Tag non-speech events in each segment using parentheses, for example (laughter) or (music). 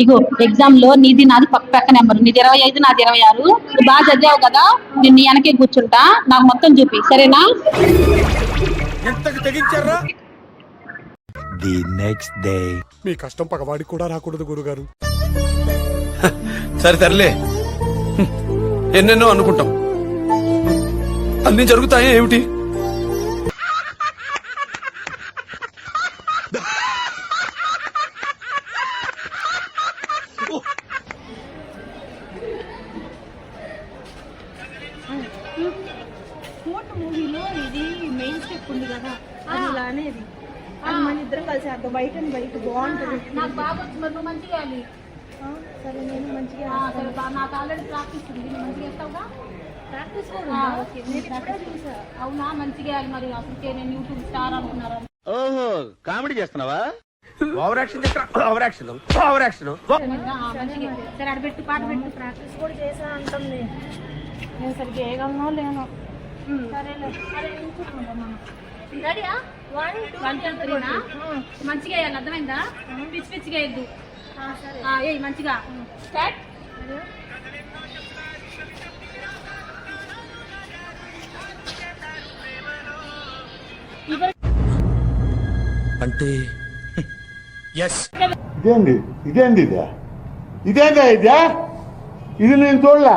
ఇగో ఎగ్జామ్లో నీది నాది పక్క పక్క నెంబర్ నీది ఇరవై ఐదు నాది ఇరవై ఆరు. నువ్వు బాగా చదివావు కదా నేను నీ వెనకే కూర్చుంటా. నాకు మొత్తం చూపి. సరేనా? ఎంతకు తెగించారా? The next day. మీ కష్టం పగవాడికి కూడా రాకూడదు గురుగారు. సరే హ్మ్. ఎన్నెన్నో అనుకుంటాం. అన్ని జరుగుతాయి ఏమిటి? కోర్టు మూవీలో ఇది మెయిన్ స్టెప్ ఉంది కదా. అది ఇలా అనేది. అది మన ఇద్దరం కలిసి అర్థం బయట అండ్ బయట బాగుంటుంది. నాకు బాగా వచ్చి మరి నువ్వు మంచిగా సరే నేను మంచిగా నాకు ఆల్రెడీ ప్రాక్టీస్ ఉంది. మంచిగా వేస్తావుగా ప్రాక్టీస్ కూడా అవునా? మంచిగా మరి అసలుకే నేను యూట్యూబ్ స్టార్ అనుకున్నారా ఓహో కామెడీ చేస్తున్నావా? Over action over action over action మంచిగా. సరే ఆడ పెట్టు పాట పెట్టు. ప్రాక్టీస్ కూడా చేసా అంటుంది. నేను సరిగ్గా వేయగలనో లేనో. సరేలే. సరే ఇంకొకటి రెడీయా వన్ వన్ టూ త్రీనా మంచిగా వేయాలి అర్థమైందా? పిచ్చి పిచ్చిగా వేయద్దు. సరే. ఏయ్ మంచిగా. స్టార్ట్ అంటే ఇదేంది? ఇదేంది ఇదే? ఇదేందా ఇదే? ఇది నేను చూడలే?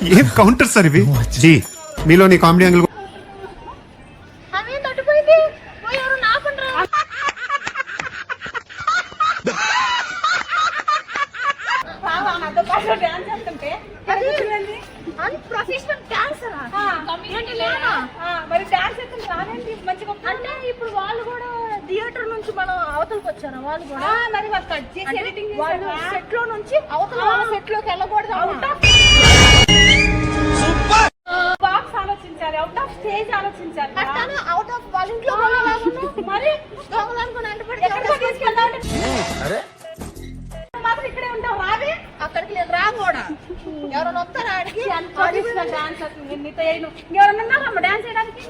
ఏం కౌంటర్ సార్ ఇవి? జీ మీలోని కామెడీ యాంగిల్ ఇప్పుడు వాళ్ళు కూడా థియేటర్ నుంచి మనం అవతలకి వచ్చారా? వాళ్ళు కూడా మరి వాళ్ళు కట్ చేసి ఎడిటింగ్ వాళ్ళు సెట్లో నుంచి అవతల సెట్లోకి వెళ్ళకూడదు అవుట్ ఆఫ్ ఆలోచించాలి అవుట్ ఆఫ్ వాళ్ళ ఇంట్లో (laughs) మరి? దొంగలు అనుకుని అంటపడి మాత్రం ఇక్కడే ఉంటావు రావి. అక్కడికి నేను రా కూడా. ఎవరైనా వస్తారా ఆడికి డాన్స్ నీతో వేయను ఎవరైనా ఉన్నారమ్మ డాన్స్ చేయడానికి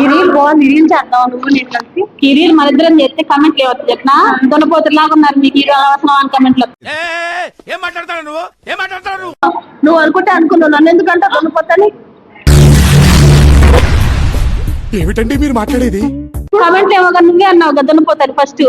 ఈ రీల్ బాగుంది ఈ రీల్ చేద్దాం నువ్వు నేను కలిసి ఈ రీల్ మన ఇద్దరం చేస్తే కమెంట్ లేవచ్చు చెప్పిన దొనపోతులాగా ఉన్నారు మీకు అవసరం అని ఏం మాట్లాడతాడు నువ్వు? ఏం మాట్లాడతాడు నువ్వు? నువ్వు అనుకుంటే అనుకున్నావు నన్ను ఎందుకంటే దొనపోతని ఏమిటండి మీరు మాట్లాడేది? కమెంట్ ఏమో నువ్వే అన్నావు కదా దొనపోతాను ఫస్ట్